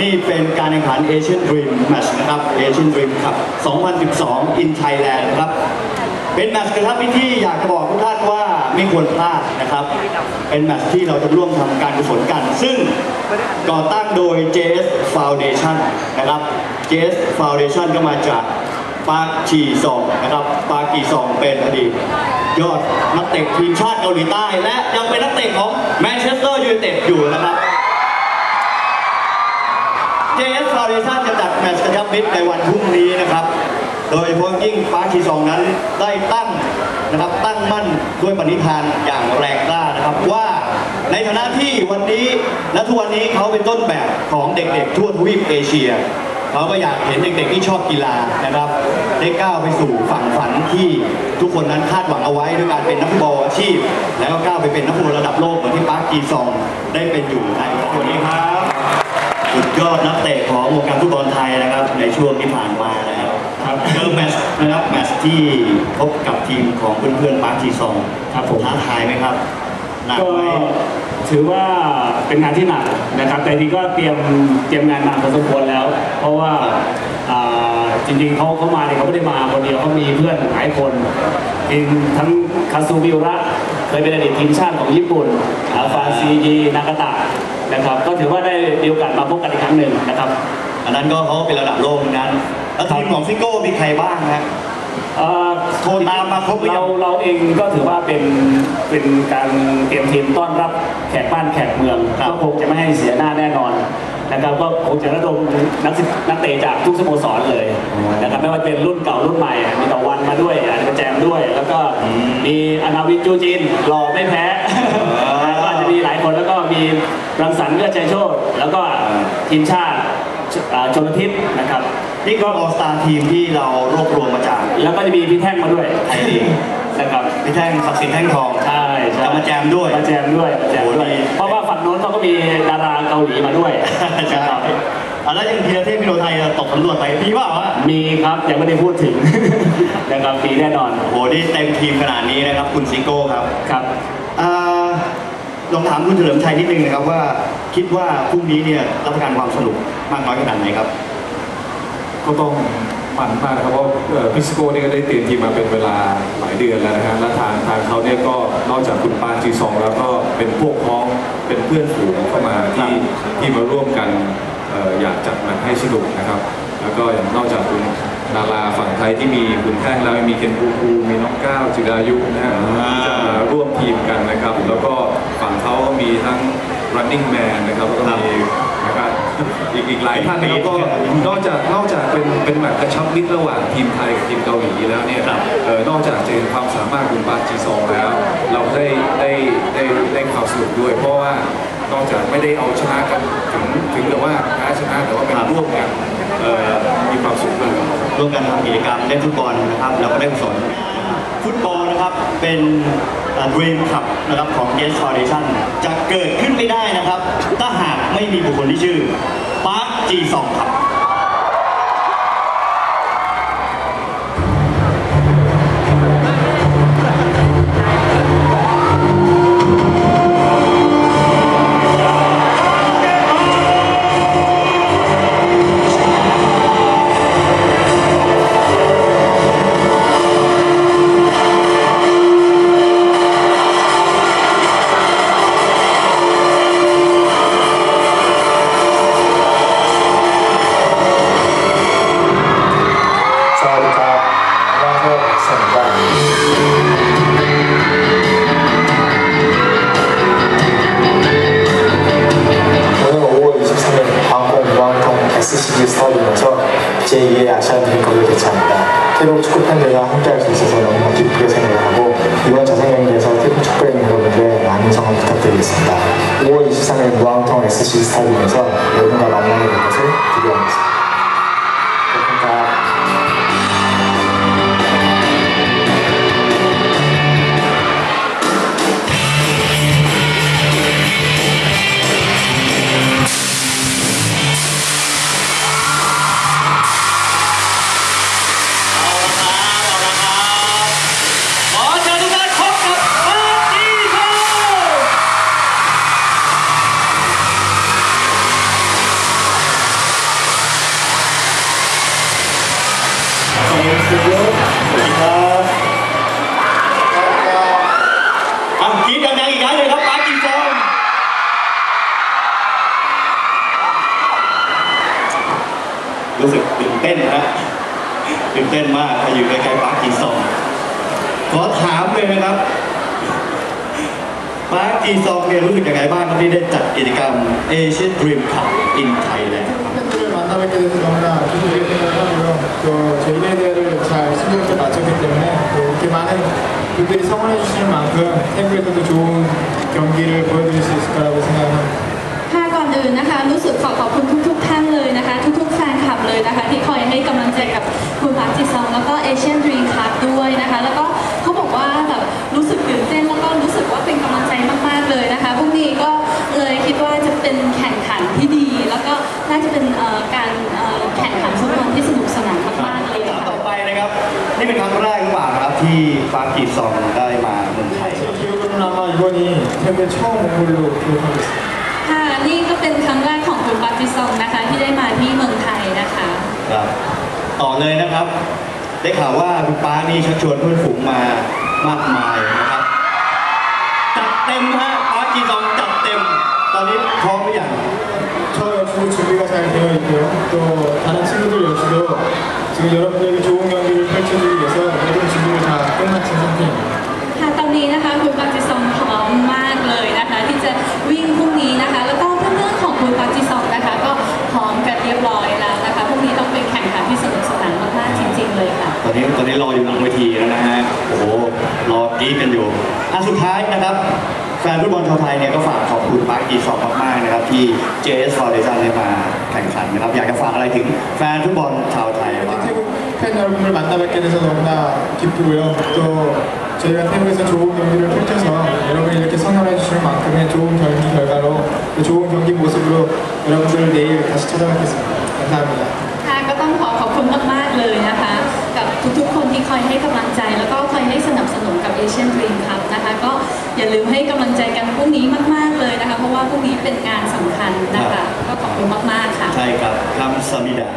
นี่เป็นการแข่งขัน Asian Dream Match นะครับ Asian Dream Cup 2012 in Thailand ครับ เป็นแมตช์กระทับมิตรที่อยากจะบอกทุกท่านว่าไม่ควรพลาดนะครับ เป็นแมตช์ที่เราจะร่วมทำการกุศลกัน ซึ่งก่อตั้งโดย JS Foundation นะครับ JS Foundation ก็มาจากปาร์คชีซองนะครับ ปาร์คชีซองเป็นอดีตยอดนักเตะทีมชาติเกาหลีใต้ และยังเป็นนักเตะของแมนเชสเตอร์ยูไนเต็ดอยู่นะครับ JS Foundation จะจัดแมตช์กระชับมิตรในวันพรุ่งนี้นะครับ โดยพาะยิ่งฟ้าชีซองนั้นได้ตั้งนะครับตั้งมั่นด้วยปณิธานอย่างแรงกล้านะครับว่าในฐานะที่วันนี้และทุกวันนี้เขาเป็นต้นแบบของเด็กๆ ทั่วทวีปเอเชียเขาก็อยากเห็นเด็กๆที่ชอบกีฬานะครับ ได้ก้าวไปสู่ฝั่งฝันที่ทุกคนนั้นคาดหวังเอาไว้ด้วยการเป็นนักฟุตบอลอาชีพ แล้วก็ก้าวไปเป็นนักฟุตบอลระดับโลกเหมือนที่ปาร์คจีซองได้เป็นอยู่ในวันนี้ครับ สุดยอดนักเตะของวงการฟุตบอลไทยนะครับ ในช่วงที่ผ่านมานะครับครับเจอแมตช์นะครับแมตช์ที่พบกับทีมของเพื่อนๆปาร์คจีซองครับผมท้าทายไหมครับหนักก็ไหมถือว่าเป็นงานที่หนักนะครับ แต่จริงก็เตรียมเตรียมงานมาพอสมควรแล้ว เพราะว่าอ่าจริงๆเขาเขามาเนี่ยเขาไม่ได้มาคนเดียวเขามีเพื่อนหลายคนเป็นทั้งคาซูบิวระเคยเป็นอดีตทีมชาติของญี่ปุ่นอาฟานซีจีนากาตะ นะครับ ก็ถือว่าได้มีโอกาสมาพบกันอีกครั้งหนึ่งนะครับ อันนั้นก็เขาเป็นระดับโลกทั้งนั้นแล้วทีมของซิโก้มีใครบ้างฮะเอ่อโทรตามมาครบหรือยัเรางเราเองก็ถือว่าเป็นเป็นการเตรียมทีมต้อนรับแขกบ้านแขกเมืองครับ ก็คงจะไม่ให้เสียหน้าแน่นอนนะครับก็คงจะระดมนักศึกนักเตะจากทุกสโมสรเลยนะครับไม่ว่าเป็นรุ่นเก่ารุ่นใหม่อะมีตะวันมาด้วยอาจจะเป็นแจมด้วย แล้วก็มีอนาวินจูจินหล่อไม่แพ้แล้วก็อาจจะ มีหลายคนแล้วก็มีรังสรรค์เลือดใจโชคแล้วก็ทีมชาติอ่าชนทิศนะครับ นี่ก็ออสตาทีมที่เรารวบรวมมาจาก แล้วก็จะมีพี่แท่งมาด้วยไทยลีกนะครับพี่แท่งศักดิ์สิทธิ์แท่งทองใช่ใช่จะมาแจมด้วยมาแจมด้วยมาแจมด้วยโอ้ดีเพราะว่าฝั่งโน้นเขาก็มีดาราเกาหลีมาด้วยใช่อะแล้วยังธีรเทพพิโรไทยตกสำรวจไปพี่ว่าฮะมีครับยังไม่ได้พูดถึงนะครับปีแน่นอนโอ้โหนี่เต็มทีมขนาดนี้นะครับคุณซิโก้ครับครับอ่า ลองถามคุณเฉลิมชัยนิดนึงนะครับว่าคิดว่าพรุ่งนี้เนี่ยรับประกันความสนุกมากน้อยขนาดไหนครับ ก็ต้องหมั่นมากนะครับเพราะเอ่อพิสโก้เนี่ยก็ได้เตรียมทีมมาเป็นเวลาหลายเดือนแล้วนะฮะและทางทางเขาเนี่ยก็นอกจากคุณปานจีซองแล้วก็เป็นพวกพ้องเป็นเพื่อนฝูงเข้ามาที่ที่มาร่วมกันเอ่ออยากจัดมันให้สนุกนะครับ แล้วก็อย่างนอกจากคุณ ดาราฝั่งไทยที่มีคุณแท่งแล้วมีเคนภูภูมีน้องก้าวจิรายุนะฮะอ่าที่จะมาร่วมทีมกันนะครับ แล้วก็ฝั่งเขาก็มีทั้ง running man นะครับแล้วก็มีนะครับอีกอีกหลายท่านนะครับก็นอกจากนอกจากเป็นเป็นแบบกระชับมิตรระหว่างทีมไทยกับทีมเกาหลีแล้วเนี่ยครับเออนอกจากจะเห็นความสามารถคุณปาจีซองแล้ว เราได้ได้ได้ได้ความสนุกด้วย เพราะว่านอกจากไม่ได้เอาชนะกันถึงถึงแต่ว่าแพ้ชนะแต่ว่าเป็นร่วมกันเอ่อมีความสุขมาก ร่วมกันทำกิจกรรมเล่นฟุตบอลนะครับแล้วก็ได้กุศลฟุตบอลนะครับเป็นดรีมขับนะครับของ Yes Foundation จะเกิดขึ้นไม่ได้นะครับ ถ้าหากไม่มีบุคคลที่ชื่อปาร์คจีสองครับ SCG 스타디움에서 제2의 아시안 드림컵을 개최합니다. 태국 축구 팬들과 함께할 수 있어서 너무 기쁘게 생각하고 이번 자생 경기에서 태국 축구인 여러분들의 많은 성원 부탁드리겠습니다. 5월 23일 무앙통 SCG 스타디움에서 여러분과 만나게 될 것을 기대합니다. 고맙습니다. รู้สึกตื่นเต้นนะฮะตื่นเต้นมากมาอยู่ใกล้ๆปาร์คจีซองขอถามเลยนะครับปาร์คจีซองเนี่ยรู้สึกยังไงบ้างครับที่ได้จัดกิจกรรม Asian Dream Cup in Thailand ครับ 팬들을 만나 뵙게 돼서 너무나 기쁘게 생각하고요. 또 저희 대회를 잘 순조롭게 마쳤기 때문에 또 이렇게 많은 분들이 성원해 주시는 만큼 태국에서도 좋은 경기를 보여드릴 수 있을 거라고 생각합니다. ค่ะก่อนอื่นนะคะ รู้สึกขอขอบคุณทุกๆท่านเลยนะคะ เลยนะคะ ที่คอยให้กำลังใจกับคุณพักจิตซองแล้วก็เอเชียนดรีมคัพด้วยนะคะ แล้วก็เขาบอกว่าแบบรู้สึกตื่นเต้นแล้วก็รู้สึกว่าเป็นกำลังใจมากๆเลยนะคะพรุ่งนี้ก็เลยคิดว่าจะเป็นแข่งขันที่ดี แล้วก็น่าจะเป็นเอ่อการเอ่อแข่งขันฟุตบอลที่สนุกสนานมากๆเลย คำถาม ค่ะ ต่อไปนะครับ นี่เป็นครั้งแรกหรือเปล่าครับที่ปาร์คจีซองได้มาเมืองไทย 제 기억으로는 아마 이번이 태국에 처음 온 걸로 기억하고 있습니다. ค่ะนี่ก็เป็นครั้งแรกของ ก คุณพักจิตซองนะคะ ที่ได้มาที่เมืองไทยนะคะ ครับต่อเลยนะครับ ได้ข่าวว่าคุณป้านี่ชักชวนเพื่อนฝูงมามากมายนะครับ จัดเต็มฮะป้าจีซองจัดเต็ม ตอนนี้พร้อมหรือยัง 저 역시도 준비가 잘 되어 있고요. 또 다른 친구들 역시도 지금 여러분들에게 좋은 อนนี้ตอนนี้รออยู่หลังเวทีแล้วนะฮะ โอ้โห รอกรี๊ดกันอยู่อันสุดท้ายนะครับ แฟนฟุตบอลชาวไทยเนี่ยก็ฝากขอบคุณปาร์คจีซองมากๆนะครับ ที่ JS Foundation ได้มาแข่งขันนะครับ อยากจะฝากอะไรถึงแฟนฟุตบอลชาวไทยบ้าง 태국 팬 여러분들 만나 뵙게 돼서 너무나 기쁘고요. 또 저희가 태국에서 좋은 경기를 펼쳐서 여러분이 이렇게 성원해 주시는 만큼의 좋은 경기 결과로 또 좋은 경기 모습으로 여러분들을 내일 다시 찾아뵙겠습니다. 감사합니다. ค่ะก็ต้องขอขอบคุณมากๆเลย คนที่คอยให้กำลังใจ แล้วก็คอยให้สนับสนุนกับ Asian Dream Cup นะคะ ก็อย่าลืมให้กำลังใจกันพรุ่งนี้มาก ๆ เลยนะคะ เพราะว่าพรุ่งนี้เป็นงานสำคัญนะคะ ก็ขอบคุณมาก ๆ ค่ะ ใช่ครับคำสมิดา